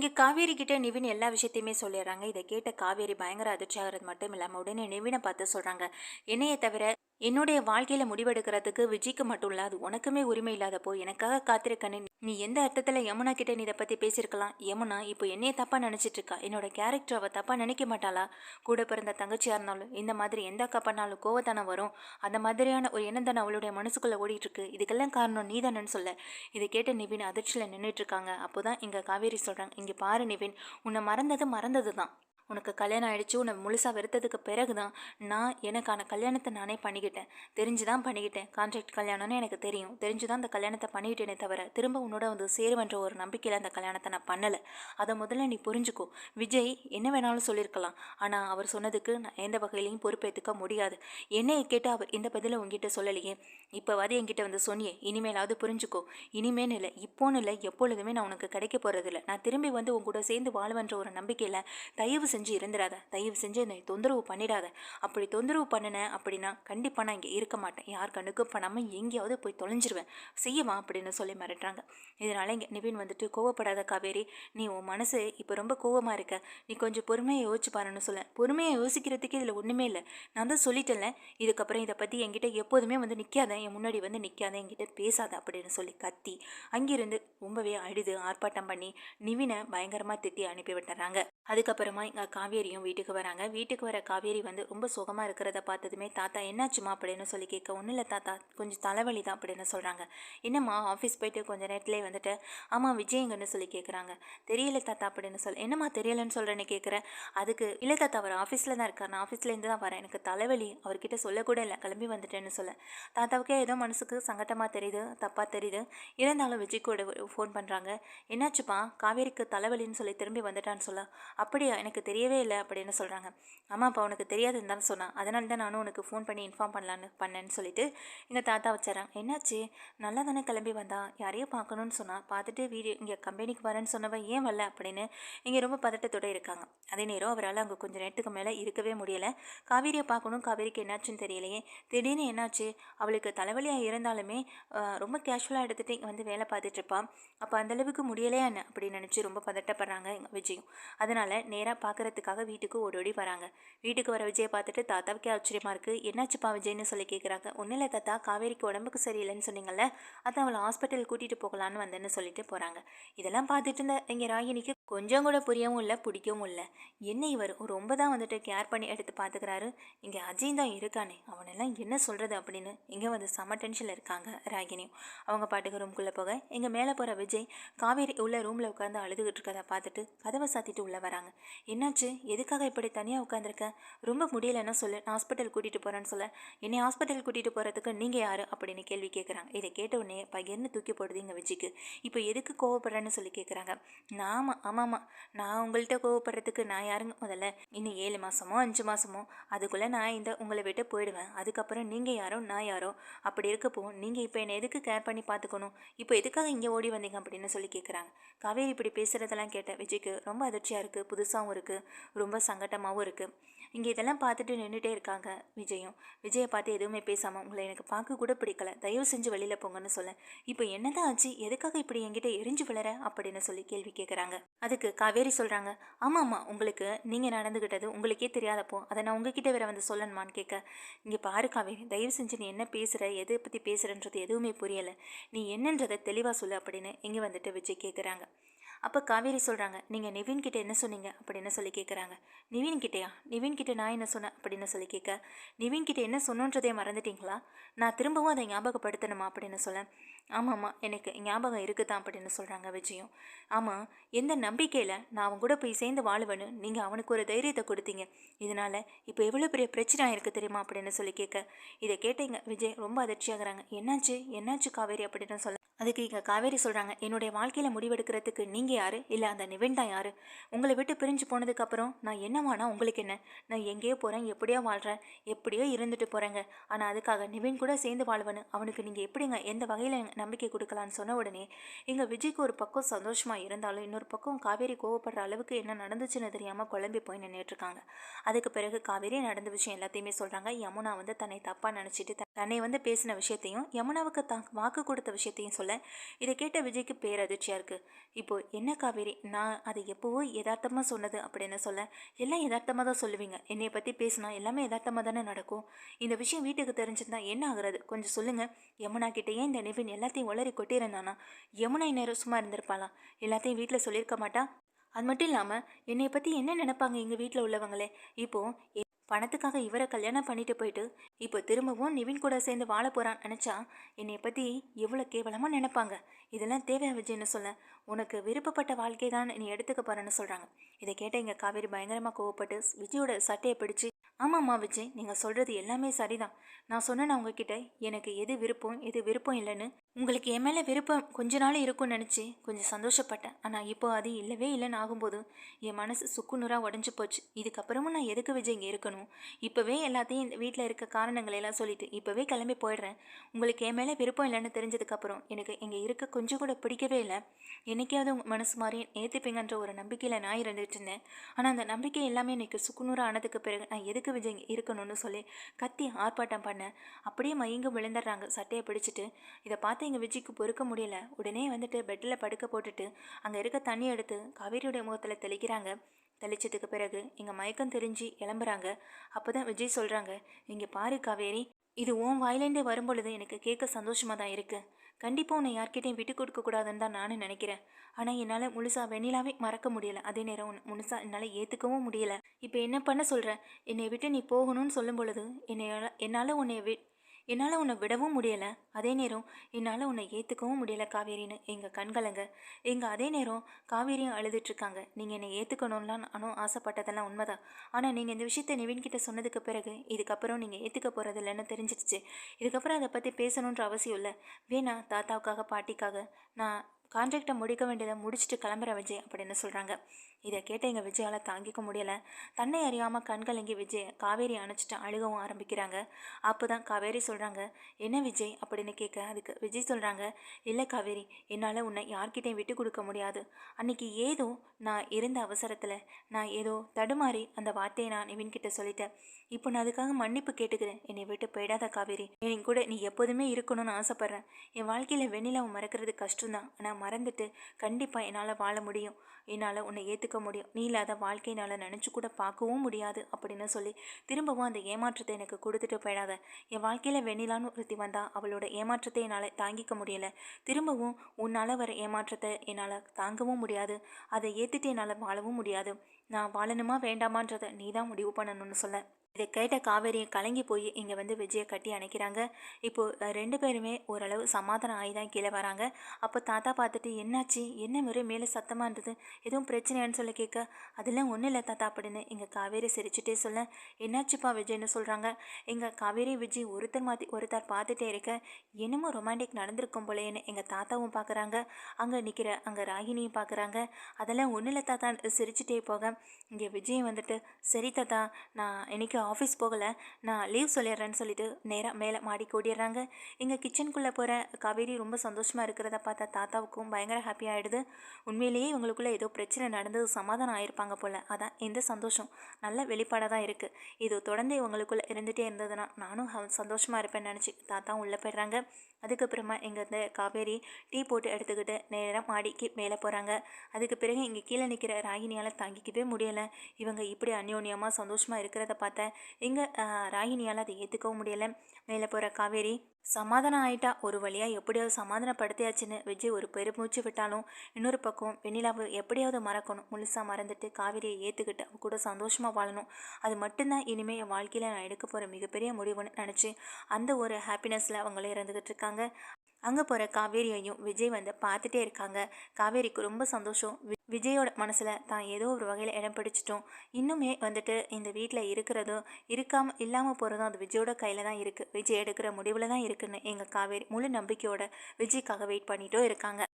இங்கே காவேரி கிட்ட நிவின் எல்லா விஷயத்தையுமே சொல்லிடுறாங்க. இதை கேட்ட காவேரி பயங்கர அதிர்ச்சியாகிறது மட்டும் இல்லாமல் உடனே நிவினை பார்த்து சொல்கிறாங்க என்னையை தவிர என்னுடைய வாழ்க்கையில் முடிவெடுக்கிறதுக்கு விஜய்க்கு மட்டும் இல்லை அது உனக்குமே உரிமை இல்லாதப்போ எனக்காக காத்திருக்கன்னு நீ எந்த அர்த்தத்தில் யமுனா கிட்ட நீ இதை பற்றி பேசியிருக்கலாம்? யமுனா இப்போ என்னைய தப்பாக நினச்சிட்டு இருக்கா? என்னோட கேரக்டர் அவள் தப்பாக நினைக்க மாட்டாளா? கூட பிறந்த தங்கச்சியாக இருந்தாலும் இந்த மாதிரி எந்த அக்கா பண்ணாலும் கோவத்தனம் வரும். அந்த மாதிரியான ஒரு எண்ணம் தானே அவளுடைய மனசுக்குள்ளே ஓடிட்டு இருக்கு இதுக்கெல்லாம் காரணம் நீ தானேன்னு சொல்ல. இதை கேட்ட நிவின் அதிர்ச்சியில் நின்றுட்டு இருக்காங்க. அப்போ தான் இங்கே காவேரி சொல்கிறாங்க இங்கே பாரு நிவின் உன்னை மறந்தது மறந்தது தான் உனக்கு கல்யாணம் ஆகிடுச்சு உன்னை முழுசாக வெறுத்ததுக்கு பிறகு தான் நான் எனக்கான கல்யாணத்தை நானே பண்ணிக்கிட்டேன். தெரிஞ்சு தான் பண்ணிக்கிட்டேன். கான்ட்ராக்ட் கல்யாணம்னு எனக்கு தெரியும். தெரிஞ்சு தான் அந்த கல்யாணத்தை பண்ணிக்கிட்டேனே தவிர திரும்ப உன்னோட வந்து சேருவன்ற ஒரு நம்பிக்கையில் அந்த கல்யாணத்தை நான் பண்ணலை. அதை முதல்ல நீ புரிஞ்சுக்கோ. விஜய் என்ன வேணாலும் சொல்லியிருக்கலாம். ஆனால் அவர் சொன்னதுக்கு நான் எந்த வகையிலையும் பொறுப்பேற்றுக்க முடியாது. என்னையை கேட்டு அவர் இந்த பதிலை உங்ககிட்ட சொல்லலையே. இப்போ வந்து என்கிட்ட வந்து சொன்னியே இனிமேலாவது புரிஞ்சுக்கோ. இனிமேன்னு இல்லை இப்போன்னு இல்லை எப்பொழுதுமே நான் உனக்கு கிடைக்க போகிறதில்ல நான் திரும்பி வந்து உன் கூட சேர்ந்து வாழ்வன்ற ஒரு நம்பிக்கையில் தயவு செஞ்சு செஞ்சு இருந்துடாத தயவு செஞ்சு என்னை தொந்தரவு பண்ணிடாத. அப்படி தொந்தரவு பண்ணினேன் அப்படின்னா கண்டிப்பாக நான் இங்கே இருக்க மாட்டேன். யார் கண்ணுக்கும் பண்ணாமல் எங்கேயாவது போய் தொலைஞ்சிருவேன். செய்யவா அப்படின்னு சொல்லி மிரட்டுறாங்க. இதனால் இங்கே நிவின் வந்துட்டு கோவப்படாத காவேரி நீ உன் மனசு இப்போ ரொம்ப கோவமாக இருக்க. நீ கொஞ்சம் பொறுமையை யோசிச்சு பாருன்னு சொல்ல பொறுமையை யோசிக்கிறதுக்கு இதில் ஒன்றுமே இல்லை. நான் தான் சொல்லிட்டேன்ல. இதுக்கப்புறம் இதை பற்றி என்கிட்ட எப்போதுமே வந்து நிற்காத என் முன்னாடி வந்து நிற்காத என்கிட்ட பேசாத அப்படின்னு சொல்லி கத்தி அங்கிருந்து ரொம்பவே அழுது ஆர்ப்பாட்டம் பண்ணி நிவினை பயங்கரமாக திட்டி அனுப்பி விட்டுறாங்க. அதுக்கப்புறமா எங்கள் காவேரியும் வீட்டுக்கு வராங்க. வீட்டுக்கு வர காவேரி வந்து ரொம்ப சுகமாக இருக்கிறத பார்த்ததுமே தாத்தா என்னாச்சுமா அப்படின்னு சொல்லி கேட்க ஒன்றும் இல்லை தாத்தா கொஞ்சம் தலைவலி தான் அப்படின்னு சொல்கிறாங்க என்னம்மா ஆஃபீஸ் போயிட்டு கொஞ்சம் நேரத்துலேயே வந்துட்டு? ஆமாம் விஜயங்கன்னு சொல்லி கேட்குறாங்க தெரியல தாத்தா அப்படின்னு சொல் என்னம்மா தெரியலன்னு சொல்கிறேன்னு கேட்குறேன் அதுக்கு இல்லை தாத்தா அவர் ஆஃபீஸில் தான் இருக்கார். நான் ஆஃபீஸ்லேருந்து தான் வரேன். எனக்கு தலைவலி. அவர்கிட்ட சொல்லக்கூட இல்லை. கிளம்பி வந்துட்டேன்னு சொல்ல. தாத்தாவுக்கே ஏதோ மனசுக்கு சங்கட்டமாக தெரியுது தப்பாக தெரியுது. இருந்தாலும் விஜய் கூட ஃபோன் பண்ணுறாங்க என்னாச்சுப்பா? காவேரிக்கு தலைவலின்னு சொல்லி திரும்பி வந்துட்டான்னு சொல்ல. அப்படியா எனக்கு தெரியவே இல்லை அப்படின்னு சொல்கிறாங்க ஆமாப்பா உனக்கு தெரியாதுன்னு தான் சொன்னான் அதனால தான் நானும் உனக்கு ஃபோன் பண்ணி இன்ஃபார்ம் பண்ணலான்னு பண்ணேன்னு சொல்லிட்டு எங்கள் தாத்தா வச்சாராங்க என்னாச்சு? நல்லா தானே கிளம்பி வந்தா? யாரையும் பார்க்கணுன்னு சொன்னால் பார்த்துட்டு வீடியோ இங்கே கம்பெனிக்கு வரேன்னு சொன்னவன் ஏன் வரல அப்படின்னு இங்கே ரொம்ப பதட்டத்தோடு இருக்காங்க. அதே நேரம் அவரால் அங்கே கொஞ்சம் நேரத்துக்கு மேலே இருக்கவே முடியலை. காவேரியை பார்க்கணும். காவேரிக்கு என்னாச்சுன்னு தெரியலையே. திடீர்னு என்னாச்சு? அவளுக்கு தலைவலியாக இருந்தாலுமே ரொம்ப கேஷுவலாக எடுத்துகிட்டு இங்கே வந்து வேலை பார்த்துட்ருப்பான் அப்போ அந்தளவுக்கு முடியலையா என்ன? அப்படின்னு நினச்சி ரொம்ப பதட்டப்படுறாங்க எங்கள் விஜயும். அதனால் நேராக பார்க்க பார்க்குறதுக்காக வீட்டுக்கு ஓடோடி வராங்க. வீட்டுக்கு வர விஜயை பார்த்துட்டு தாத்தாவுக்கே ஆச்சரியமாக இருக்குது என்னாச்சுப்பா விஜய்னு சொல்லி கேட்குறாங்க ஒன்றும் இல்லை தாத்தா காவேரிக்கு உடம்புக்கு சரியில்லைன்னு சொன்னீங்கல்ல அதான் அவளை ஹாஸ்பிட்டல் கூட்டிகிட்டு போகலான்னு வந்தேன்னு சொல்லிட்டு போகிறாங்க இதெல்லாம் பார்த்துட்டு இருந்த இங்கே ராகினிக்கு கொஞ்சம் கூட புரியவும் இல்லை பிடிக்கவும் இல்லை. என்ன இவர்? ரொம்ப தான் வந்துட்டு கேர் பண்ணி எடுத்து பார்த்துக்கிறாரு. இங்கே அஜய் தான் இருக்கானே. அவனெல்லாம் என்ன சொல்கிறது அப்படின்னு இங்கே வந்து செம டென்ஷனில் இருக்காங்க ராகினியும். அவங்க பாட்டுக்கு ரூம்குள்ளே போக இங்கே மேலே போகிற விஜய் காவேரி உள்ள ரூமில் உட்காந்து அழுதுகிட்டு இருக்கதை பார்த்துட்டு கதவை சாத்திட்டு உள்ளே வராங்க. என்னாச்சு? எதுக்காக இப்படி தனியாக உட்காந்துருக்கேன் ரொம்ப முடியலைன்னு சொல்லு. நான் ஹாஸ்பிட்டல் கூட்டிகிட்டு போகிறேன்னு சொல்ல. என்னை ஹாஸ்பிட்டல் கூட்டிகிட்டு போகிறதுக்கு நீங்கள் யார்? அப்படின்னு கேள்வி கேட்குறாங்க இதை கேட்ட உடனே பகிர்ந்து தூக்கி போடுது இங்கே விஜய்க்கு. இப்போ எதுக்கு கோவப்படுறேன்னு சொல்லி கேட்குறாங்க நாம ஆமாம் ஆமாம்மா. நான் உங்கள்கிட்ட கோவப்படுறதுக்கு நான் யாருங்க? முதல்ல இன்னும் ஏழு மாதமோ அஞ்சு மாதமோ அதுக்குள்ளே நான் இந்த உங்களை விட்டு போயிடுவேன். அதுக்கப்புறம் நீங்கள் யாரோ நான் யாரோ அப்படி இருக்கப்போ நீங்கள் இப்போ என்னை எதுக்கு கேர் பண்ணி பார்த்துக்கணும்? இப்போ எதுக்காக இங்கே ஓடி வந்தீங்க அப்படின்னு சொல்லி கேட்குறாங்க காவேரி இப்படி பேசுகிறதெல்லாம் கேட்ட விஜய்க்கு ரொம்ப அதிர்ச்சியாக இருக்குது புதுசாகவும் இருக்குது ரொம்ப சங்கட்டமாகவும் இருக்குது இங்கே இதெல்லாம் பார்த்துட்டு நின்றுட்டே இருக்காங்க விஜயும். விஜயை பார்த்து எதுவுமே பேசாமல் உங்களை எனக்கு பார்க்க கூட பிடிக்கல. தயவு செஞ்சு வெளியில் போங்கன்னு சொல்ல இப்போ என்னதான் ஆச்சு? எதுக்காக இப்படி என்கிட்ட எரிஞ்சு விளர அப்படின்னு சொல்லி கேள்வி கேட்குறாங்க அதுக்கு காவேரி சொல்கிறாங்க ஆமாம் ஆமாம் உங்களுக்கு நீங்கள் நடந்துக்கிட்டது உங்களுக்கே தெரியாதப்போ அதை நான் உங்ககிட்ட வேற வந்து சொல்லணுமான்னு கேட்க இங்கே பாரு காவேரி தயவு செஞ்சு நீ என்ன பேசுகிற எதை பற்றி பேசுகிறன்றது எதுவுமே புரியலை. நீ என்னன்றதை தெளிவாக சொல்லு அப்படின்னு இங்கே வந்துட்டு விஜய் கேட்குறாங்க அப்போ காவேரி சொல்கிறாங்க நீங்கள் நிவின்கிட்ட என்ன சொன்னீங்க? அப்படின்னு சொல்லி கேட்குறாங்க நிவின் கிட்டேயா? நிவின் நான் என்ன சொன்னேன்? அப்படின்னு சொல்லி கேட்க நிவின்கிட்ட என்ன சொன்னோன்றதே மறந்துட்டீங்களா? நான் திரும்பவும் அதை ஞாபகப்படுத்தணுமா? அப்படின்னு சொல்ல ஆமாம்மா எனக்கு ஞாபகம் இருக்குதான் அப்படின்னு சொல்கிறாங்க விஜயும். ஆமாம் எந்த நம்பிக்கையில் நான் அவன் கூட போய் சேர்ந்து வாழுவேன்னு நீங்கள் அவனுக்கு ஒரு தைரியத்தை கொடுத்தீங்க. இதனால் இப்போ எவ்வளோ பெரிய பிரச்சனை இருக்குது தெரியுமா? அப்படின்னு சொல்லி கேட்க இதை கேட்டீங்க விஜய் ரொம்ப அதிர்ச்சியாகிறாங்க. என்னாச்சு? என்னாச்சு காவேரி? அப்படின்னு சொல்ல அதுக்கு இங்கே காவேரி சொல்கிறாங்க என்னுடைய வாழ்க்கையில் முடிவெடுக்கிறதுக்கு நீங்கள் யார்? இல்லை அந்த நிவின் தான் யார்? உங்களை விட்டு பிரிஞ்சு போனதுக்கப்புறம் நான் என்னவானா உங்களுக்கு என்ன? நான் எங்கேயோ போகிறேன் எப்படியோ வாழ்கிறேன் எப்படியோ இருந்துட்டு போகிறேங்க ஆனால் அதுக்காக நிவின் கூட சேர்ந்து வாழ்வேன்னு அவனுக்கு நீங்கள் எப்படிங்க எந்த வகையில் நம்பிக்கை கொடுக்கலான்னு சொன்ன உடனே எங்கள் விஜய்க்கு ஒரு பக்கம் சந்தோஷமாக இருந்தாலும் இன்னொரு பக்கம் காவேரி கோவப்படுற அளவுக்கு என்ன நடந்துச்சுன்னு தெரியாமல் குழம்பி போய் நின்றுட்டுருக்காங்க அதுக்கு பிறகு காவேரி நடந்த விஷயம் எல்லாத்தையுமே சொல்கிறாங்க யமுனா வந்து தன்னை தப்பாக நினச்சிட்டு தன்னை வந்து பேசின விஷயத்தையும் யமுனாவுக்கு தான் வாக்கு கொடுத்த விஷயத்தையும் சொல்ல இதை கேட்ட விஜய்க்கு பேரதிர்ச்சியாக இருக்குது இப்போது என்ன காவேரி நான் அதை எப்போவோ யதார்த்தமாக சொன்னது அப்படின்னு சொல்ல எல்லாம் யதார்த்தமாக தான் சொல்லுவீங்க. என்னை பற்றி பேசினா எல்லாமே யதார்த்தமாக தானே நடக்கும். இந்த விஷயம் வீட்டுக்கு தெரிஞ்சிருந்தா என்ன ஆகுறது? கொஞ்சம் சொல்லுங்கள் யமுனா கிட்டேயே இந்த நிவின் எல்லாத்தையும் உளறி கொட்டியிருந்தானா? யமுனா இந்நேரம் சும்மா இருந்திருப்பாளாம் எல்லாத்தையும் வீட்டில் சொல்லியிருக்க மாட்டா? அது மட்டும் இல்லாமல் என்னை பற்றி என்ன நினைப்பாங்க எங்கள் வீட்டில் உள்ளவங்களே? இப்போது பணத்துக்காக இவரை கல்யாணம் பண்ணிட்டு போயிட்டு இப்போ திரும்பவும் நிவின் கூட சேர்ந்து வாழ போகிறான்னு நினச்சா என்னை பற்றி எவ்வளோ கேவலமாக நினைப்பாங்க. இதெல்லாம் தேவை விஜய்னு சொல்ல உனக்கு விருப்பப்பட்ட வாழ்க்கை தான் நீ எடுத்துக்க போகிறேன்னு சொல்கிறாங்க இதை கேட்ட இங்கே காவேரி பயங்கரமாக கோவப்பட்டு விஜயோட சட்டையை பிடிச்சு ஆமாம்மா விஜய் நீங்கள் சொல்கிறது எல்லாமே சரிதான். நான் சொன்னேன் உங்ககிட்ட எனக்கு எது விருப்பம் எது விருப்பம் இல்லைன்னு உங்களுக்கு என் மேலே விருப்பம் கொஞ்ச நாள் இருக்கும்னு நினச்சி கொஞ்சம் சந்தோஷப்பட்டேன். ஆனால் இப்போ அது இல்லவே இல்லைன்னு ஆகும்போது என் மனசு சுக்குநூறாக உடஞ்சி போச்சு. இதுக்கப்புறமும் நான் எதுக்கு விஜய் இங்கே இருக்கணும்? இப்போவே எல்லாத்தையும் இந்த வீட்டில் இருக்க காரணங்களை எல்லாம் சொல்லிவிட்டு இப்போவே கிளம்பி போயிடுறேன். உங்களுக்கு என் மேலே விருப்பம் இல்லைன்னு தெரிஞ்சதுக்கப்புறம் எனக்கு இங்கே இருக்க கொஞ்சம் கூட பிடிக்கவே இல்லை. என்னைக்காவது உங்கள் மனசு மாதிரி ஏற்றுப்பீங்கன்ற ஒரு நம்பிக்கையில் நான் இருந்துட்டு இருந்தேன். ஆனால் அந்த நம்பிக்கை எல்லாமே இன்னைக்கு சுக்குநூறாக ஆனதுக்கு பிறகு நான் எதுக்கு விஜய் இங்கே இருக்கணும்னு சொல்லி கத்தி ஆர்ப்பாட்டம் பண்ணேன். அப்படியே மயங்கும் விழுந்துடுறாங்க சட்டையை பிடிச்சிட்டு. இதை பார்த்து எங்கள் விஜய்க்கு பொறுக்க முடியல. உடனே வந்துட்டு பெட்டில் படுக்க போட்டுட்டு அங்கே இருக்க தண்ணி எடுத்து காவேரியுடைய முகத்தில் தெளிக்கிறாங்க. தெளிச்சதுக்கு பிறகு எங்கள் மயக்கம் தெரிஞ்சு கிளம்புறாங்க. அப்போ தான் விஜய் சொல்கிறாங்க இங்கே பாரு காவேரி இது உன் வாயிலேண்டே வரும்பொழுது எனக்கு கேட்க சந்தோஷமாக தான் இருக்குது கண்டிப்பாக உன்னை யார்கிட்டையும் விட்டு கொடுக்க கூடாதுன்னு தான் நானும் நினைக்கிறேன். ஆனால் என்னால் முழுசாக வெண்ணிலாவே மறக்க முடியலை. அதே நேரம் உன் முழுசாக என்னால் ஏற்றுக்கவும் முடியல. இப்போ என்ன பண்ண சொல்கிறேன் என்னை விட்டு நீ போகணும்னு சொல்லும் பொழுது என்னை என்னால் உன்னை வி என்னால் உன்னை விடவும் முடியலை. அதே நேரம் என்னால் உன்னை ஏற்றுக்கவும் முடியலை காவேரின்னு எங்கள் கண்கலங்க. எங்கள் அதே நேரம் காவேரியும் அழுதுட்ருக்காங்க. நீங்கள் என்னை ஏற்றுக்கணும்லாம் நானும் ஆசைப்பட்டதெல்லாம் உண்மைதான். ஆனால் நீங்கள் இந்த விஷயத்தை நிவின்கிட்ட சொன்னதுக்கு பிறகு இதுக்கப்புறம் நீங்கள் ஏற்றுக்க போகிறது இல்லைன்னு தெரிஞ்சிடுச்சு. இதுக்கப்புறம் அதை பற்றி பேசணுன்ற அவசியம் இல்லை. வேணா தாத்தாவுக்காக பாட்டிக்காக நான் கான்ட்ராக்டை முடிக்க வேண்டியதை முடிச்சுட்டு கிளம்புற விஜய் அப்படின்னு சொல்கிறாங்க இதை கேட்ட எங்கள் விஜயால் தாங்கிக்க முடியலை. தன்னை அறியாமல் கண்கள் இங்கே விஜய் காவேரி அணைச்சிட்டு அழுகவும் ஆரம்பிக்கிறாங்க. அப்போ தான் காவேரி சொல்கிறாங்க என்ன விஜய்? அப்படின்னு கேட்க அதுக்கு விஜய் சொல்கிறாங்க இல்லை காவேரி என்னால் உன்னை யார்கிட்டையும் விட்டு கொடுக்க முடியாது. அன்னைக்கு ஏதோ நான் இருந்த அவசரத்தில் நான் ஏதோ தடுமாறி அந்த வார்த்தையை நான் நிவின்கிட்ட சொல்லிட்டேன். இப்போ நான் அதுக்காக மன்னிப்பு கேட்டுக்கிறேன். என்னை விட்டு போயிடாத காவேரி. என் கூட நீ எப்போதுமே இருக்கணும்னு ஆசைப்பட்றேன். என் வாழ்க்கையில் வெண்ணிலாவை மறக்கிறது கஷ்டம்தான். ஆனால் மறந்துட்டு கண்டிப்பாக என்னால் வாழ முடியும். என்னால் உன்னை ஏற்றுக்க முடியும். நீ இல்லாத வாழ்க்கையினால் நினச்சி கூட பார்க்கவும் முடியாது அப்படின்னு சொல்லி திரும்பவும் அந்த ஏமாற்றத்தை எனக்கு கொடுத்துட்டு போயிடாத. என் வாழ்க்கையில் வெண்ணிலான்னு ஒருத்தி வந்தால் அவளோட ஏமாற்றத்தை என்னால் தாங்கிக்க முடியலை. திரும்பவும் உன்னால் வர ஏமாற்றத்தை என்னால் தாங்கவும் முடியாது. அதை ஏற்றுட்டு என்னால் வாழவும் முடியாது. நான் வாழணுமா வேண்டாமான்றதை நீ தான் முடிவு பண்ணணும்னு சொல்ல. இதை கேட்ட காவேரியை கலங்கி போய் இங்கே வந்து விஜயை கட்டி அணைக்கிறாங்க. இப்போது ரெண்டு பேருமே ஓரளவு சமாதானம் ஆகி தான் கீழே வராங்க. அப்போ தாத்தா பார்த்துட்டு என்னாச்சு? என்ன முறை மேலே சத்தமாக இருந்தது? எதுவும் பிரச்சனையான்னு சொல்லி கேட்க அதெல்லாம் ஒன்றும் இல்லை தாத்தா அப்படின்னு எங்கள் காவேரி சிரிச்சுட்டே சொல்ல என்னாச்சுப்பா விஜய்னு சொல்கிறாங்க எங்கள் காவேரி விஜய் ஒருத்தர் மாற்றி ஒருத்தர் பார்த்துட்டே இருக்க என்னமோ ரொமான்டிக் நடந்திருக்கும் போலேன்னு எங்கள் தாத்தாவும் பார்க்குறாங்க அங்கே நிற்கிற அங்கே ராகினியும் பார்க்குறாங்க அதெல்லாம் ஒன்றும் இல்லை தாத்தா. சிரிச்சுட்டே போக இங்கே விஜய் வந்துட்டு சரி தாத்தா நான் இன்றைக்கி ஆஃபீஸ் போகலை நான் லீவ் சொல்லிடுறேன்னு சொல்லிட்டு நேராக மேலே மாடி கூடிடுறாங்க. இங்கே கிச்சனுக்குள்ளே போகிற காவேரி ரொம்ப சந்தோஷமாக இருக்கிறத பார்த்தா தாத்தாவுக்கும் பயங்கர ஹாப்பி ஆகிடுது உண்மையிலேயே இவங்களுக்குள்ளே ஏதோ பிரச்சனை நடந்தது சமாதானம் ஆயிருப்பாங்க போல். அதான் எந்த சந்தோஷம். நல்ல வெளிப்பாடாக தான் இருக்குது இது தொடர்ந்து இவங்களுக்குள்ளே இருந்துகிட்டே இருந்ததுன்னா நானும் சந்தோஷமாக இருப்பேன்னு நினச்சி தாத்தாவும் உள்ளே போயிடுறாங்க. அதுக்கப்புறமா இங்கே இந்த காவேரி டீ போட்டு எடுத்துக்கிட்டு நேராக மாடிக்கு மேலே போகிறாங்க. அதுக்கு பிறகு இங்கே கீழே நிற்கிற ராகினியால் தாங்கிக்கவே முடியலை. இவங்க இப்படி அந்யோன்யமாக சந்தோஷமாக இருக்கிறத பார்த்த இங்கே ராகினியால் அதை ஏற்றுக்கவும் முடியலை. மேலே போகிற காவேரி சமாதானம் ஆயிட்டா ஒரு வழியாக எப்படியாவது சமாதானப்படுத்தியாச்சுன்னு விஜய் ஒரு பெருமூச்சு விட்டாலும் இன்னொரு பக்கம் வெண்ணிலாவை எப்படியாவது மறக்கணும். முழுசாக மறந்துட்டு காவிரியை ஏற்றுக்கிட்டு அவ கூட சந்தோஷமாக வாழணும். அது மட்டும்தான் இனிமேல் என் வாழ்க்கையில் நான் எடுக்க போகிற மிகப்பெரிய முடிவுன்னு நினச்சி அந்த ஒரு ஹாப்பினஸில் அவங்களே இருந்துக்கிட்டு இருக்காங்க. அங்கே போகிற காவேரியையும் விஜய் வந்து பார்த்துட்டே இருக்காங்க. காவேரிக்கு ரொம்ப சந்தோஷம். விஜயோட மனசில் தான் ஏதோ ஒரு வகையில் இடம் பிடிச்சிட்டோம். இன்னுமே வந்துட்டு இந்த வீட்டில் இருக்கிறதும் இருக்காமல் இல்லாமல் போகிறதும் அது விஜயோட கையில் தான் இருக்குது விஜய் எடுக்கிற முடிவில் தான் இருக்குன்னு எங்கள் காவேரி முழு நம்பிக்கையோட விஜய்க்காக வெயிட் பண்ணிட்டும் இருக்காங்க.